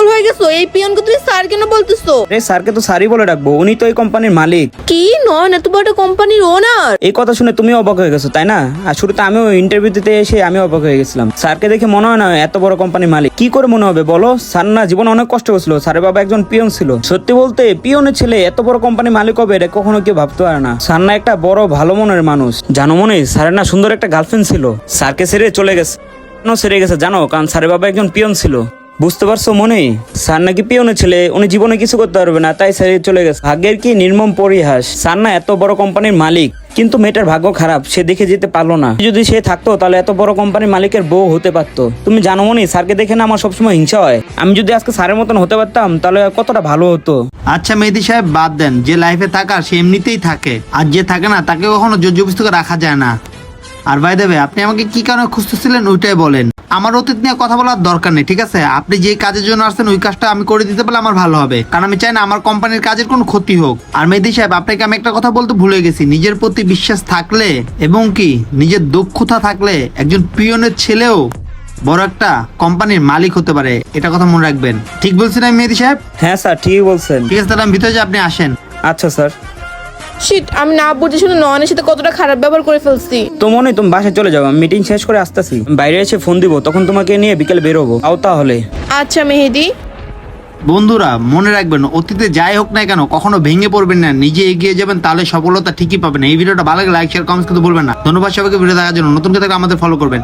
পাগল হয়ে গেছো? এই পিয়নকে তুমি স্যার কেন বলতেছো? রে স্যারকে তো স্যারই বলে ডাকবো উনি তো এই কোম্পানির মালিক। কি? নয় এত বড় কোম্পানির ওনার এই কথা শুনে তুমি অবাক হয়ে গেছো তাই না? আর শুরুতে আমিও ইন্টারভিউ দিতে এসে আমি অবাক হয়ে গেছিলাম। স্যারকে দেখে মনে হয় না এত বড় কোম্পানির মালিক। কি করে মনে হবে বলো? স্যার না জীবন অনেক কষ্ট করছিল। স্যারের বাবা একজন পিয়ন ছিল। সত্যি বলতে পিয়নের ছেলে এত বড় কোম্পানির মালিক হবে এটা কখনো কেউ ভাবতে পারে না। স্যার না একটা বড় ভালো মনের মানুষ। জানো মনে স্যারের না সুন্দর একটা গার্লফ্রেন্ড ছিল। স্যারকে ছেড়ে চলে গেছে। কেন ছেড়ে গেছে জানো? কারণ স্যারের বাবা একজন পিয়ন ছিল। বুঝতে পারছ মনে? স্যার নাকি পিয়নের ছেলে, উনি জীবনে কিছু করতে পারবে না, তাই স্যার চলে গেছে। ভাগ্যের কি নির্মম পরিহাস? স্যার না এত বড় কোম্পানির মালিক, কিন্তু মেয়েটার ভাগ্য খারাপ, সে দেখে যেতে পারল না। যদি সে থাকতো, তাহলে এত বড় কোম্পানির মালিকের বউ হতে পারতো। তুমি জানো মনি স্যারকে দেখে না আমার সবসময় হিংসা হয়। আমি যদি আজকে স্যারের মতন হতে পারতাম, তাহলে কতটা ভালো হতো? আচ্ছা মেহেদি সাহেব, বাদ দেন। যে লাইফে থাকার সে এমনিতেই থাকে। আর যে থাকে না, তাকে কখনো জোরজবস্তি করে রাখা যায় না। আর ভাই দেবে আপনি আমাকে কি কারণে খুঁজতেছিলেন ওইটাই বলেন। আমার অতীত নিয়ে কথা বলার দরকার নেই ঠিক আছে? আপনি যে কাজের জন্য আসছেন ওই কাজটা আমি করে দিতে পারলে আমার ভালো হবে। কারণ আমি চাই না আমার কোম্পানির কাজের কোনো ক্ষতি হোক। আর মেহেদি সাহেব আপনাকে আমি একটা কথা বলতে ভুলে গেছি। নিজের প্রতি বিশ্বাস থাকলে এবং কি নিজের দক্ষতা থাকলে একজন পিয়নের ছেলেও বড় একটা কোম্পানির মালিক হতে পারে এটা কথা মনে রাখবেন। ঠিক বলছেন আমি মেহেদি সাহেব? হ্যাঁ স্যার ঠিকই বলছেন। ঠিক আছে তাহলে আমি ভিতরে আপনি আসেন। আচ্ছা স্যার। শিট আমি না বুঝে শুনে নয়নের সাথে কতটা খারাপ ব্যবহার করে ফেলছি। তো মনে তুমি বাসায় চলে যাও মিটিং শেষ করে আসতেছি। বাইরে এসে ফোন দিব তখন তোমাকে নিয়ে বিকেলে বেরোবো। আও তাহলে। আচ্ছা মেহেদি। বন্ধুরা মনে রাখবেন অতীতে যাই হোক না কেন কখনো ভেঙে পড়বেন না নিজে এগিয়ে যাবেন তাহলে সফলতা ঠিকই পাবেন। এই ভিডিওটা ভালো লাগে লাইক শেয়ার কমেন্টস কিন্তু বলবেন না। ধন্যবাদ সবাইকে ভিডিও দেখার জন্য। নতুন কেউ আমাদের ফলো করবেন।